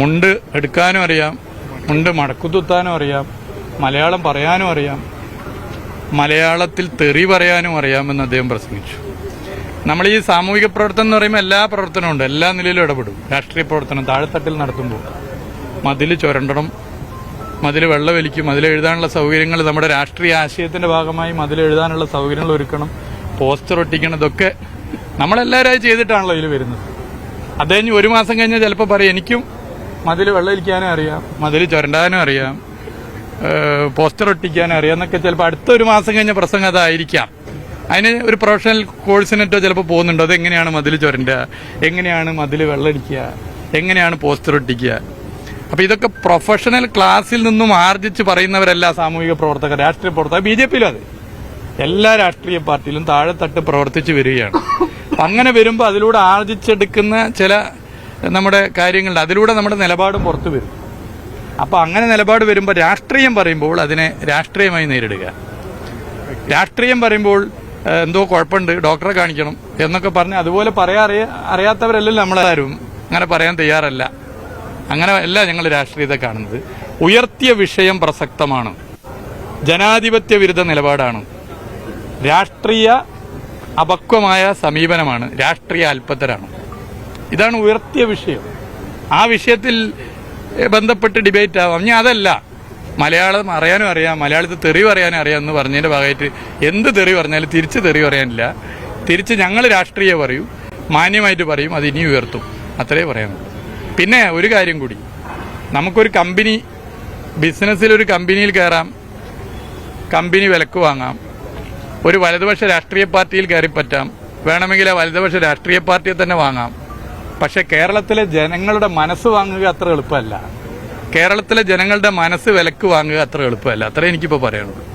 മുണ്ട് എടുക്കാനും അറിയാം മുണ്ട് മടക്കുത്തുത്താനും അറിയാം മലയാളം പറയാനും അറിയാം മലയാളത്തിൽ തെറി പറയാനും അറിയാമെന്ന് അദ്ദേഹം പ്രസംഗിച്ചു. നമ്മൾ ഈ സാമൂഹിക പ്രവർത്തനം എന്ന് പറയുമ്പോൾ എല്ലാ പ്രവർത്തനവും ഉണ്ട്. എല്ലാ നിലയിലും ഇടപെടും. രാഷ്ട്രീയ പ്രവർത്തനം താഴെത്തട്ടിൽ നടത്തുമ്പോൾ. മതിൽ ചുരണ്ടണം മതിൽ വെള്ളമൊലിക്കും മതിൽ എഴുതാനുള്ള സൗകര്യങ്ങൾ നമ്മുടെ രാഷ്ട്രീയ ആശയത്തിന്റെ ഭാഗമായി മതിൽ എഴുതാനുള്ള സൗകര്യങ്ങൾ ഒരുക്കണം പോസ്റ്റർ ഒട്ടിക്കണം ഇതൊക്കെ നമ്മളെല്ലാവരും ചെയ്തിട്ടാണല്ലോ ഇതിൽ വരുന്നത്. അദ്ദേഹം ഒരു മാസം കഴിഞ്ഞാൽ ചിലപ്പോൾ പറയും എനിക്കും മതിൽ വെള്ളമൊലിക്കാനും അറിയാം. മതിൽ ചുരണ്ടാനും അറിയാം. പോസ്റ്റർ ഒട്ടിക്കാനും അറിയാം. എന്നൊക്കെ ചിലപ്പോൾ അടുത്ത ഒരു മാസം കഴിഞ്ഞ പ്രസംഗം അതായിരിക്കാം. അതിന് ഒരു പ്രൊഫഷണൽ കോഴ്സിനെറ്റോ ചിലപ്പോൾ പോകുന്നുണ്ടോ. അത് എങ്ങനെയാണ് മതിൽ ചുരണ്ട? എങ്ങനെയാണ് മതിൽ വെള്ളമടിക്കുക എങ്ങനെയാണ് പോസ്റ്റർ ഒട്ടിക്കുക? അപ്പൊ ഇതൊക്കെ പ്രൊഫഷണൽ ക്ലാസ്സിൽ നിന്നും ആർജിച്ച് പറയുന്നവരല്ല സാമൂഹിക പ്രവർത്തകർ രാഷ്ട്രീയ പ്രവർത്തകർ. ബി ജെ പിയിലും അതെ. എല്ലാ രാഷ്ട്രീയ പാർട്ടിയിലും താഴെത്തട്ട് പ്രവർത്തിച്ചു വരികയാണ്. അങ്ങനെ വരുമ്പോൾ അതിലൂടെ ആർജിച്ചെടുക്കുന്ന ചില നമ്മുടെ കാര്യങ്ങളുണ്ട് അതിലൂടെ നമ്മുടെ നിലപാട് പുറത്തു വരും. അപ്പൊ അങ്ങനെ നിലപാട് വരുമ്പോൾ രാഷ്ട്രീയം പറയുമ്പോൾ അതിനെ രാഷ്ട്രീയമായി നേരിടുക. രാഷ്ട്രീയം പറയുമ്പോൾ എന്തോ കുഴപ്പമുണ്ട് ഡോക്ടറെ കാണിക്കണം എന്നൊക്കെ പറഞ്ഞ് അതുപോലെ പറയാ അറിയ അറിയാത്തവരല്ലല്ലോ നമ്മളാരും അങ്ങനെ പറയാൻ തയ്യാറല്ല. അങ്ങനെ അല്ല ഞങ്ങൾ രാഷ്ട്രീയത്തെ കാണുന്നത്. ഉയർത്തിയ വിഷയം പ്രസക്തമാണ്. ജനാധിപത്യ വിരുദ്ധ നിലപാടാണ്. രാഷ്ട്രീയ അപക്വമായ സമീപനമാണ്. രാഷ്ട്രീയ അല്പത്തരാണ്. ഇതാണ് ഉയർത്തിയ വിഷയം. ആ വിഷയത്തിൽ ബന്ധപ്പെട്ട് ഡിബേറ്റ് ആവാം. ഞാൻ അതല്ല. മലയാളം അറിയാനും അറിയാം. മലയാളത്തിൽ തെറി പറയാനും അറിയാം എന്ന് പറഞ്ഞതിന്റെ ഭാഗമായിട്ട് എന്ത് തെറി പറഞ്ഞാലും തിരിച്ച് തെറി പറയാനില്ല. തിരിച്ച് ഞങ്ങൾ രാഷ്ട്രീയ പറയും. മാന്യമായിട്ട് പറയും. അത് ഇനി ഉയർത്തും. അത്രേ പറയാനുള്ളൂ. പിന്നെ ഒരു കാര്യം കൂടി. നമുക്കൊരു കമ്പനി ബിസിനസ്സിൽ ഒരു കമ്പനിയിൽ കയറാം. കമ്പനി വിലക്ക് വാങ്ങാം. ഒരു വലതുപക്ഷ രാഷ്ട്രീയ പാർട്ടിയിൽ കയറി പറ്റാം വേണമെങ്കിൽ ആ വലതുപക്ഷ രാഷ്ട്രീയ പാർട്ടിയെ തന്നെ വാങ്ങാം. പക്ഷെ കേരളത്തിലെ ജനങ്ങളുടെ മനസ്സ് വാങ്ങുക അത്ര എളുപ്പമല്ല. കേരളത്തിലെ ജനങ്ങളുടെ മനസ്സ് വിലക്ക് വാങ്ങുക അത്ര എളുപ്പമല്ല. അത്രേ എനിക്കിപ്പോൾ പറയാനുള്ളൂ.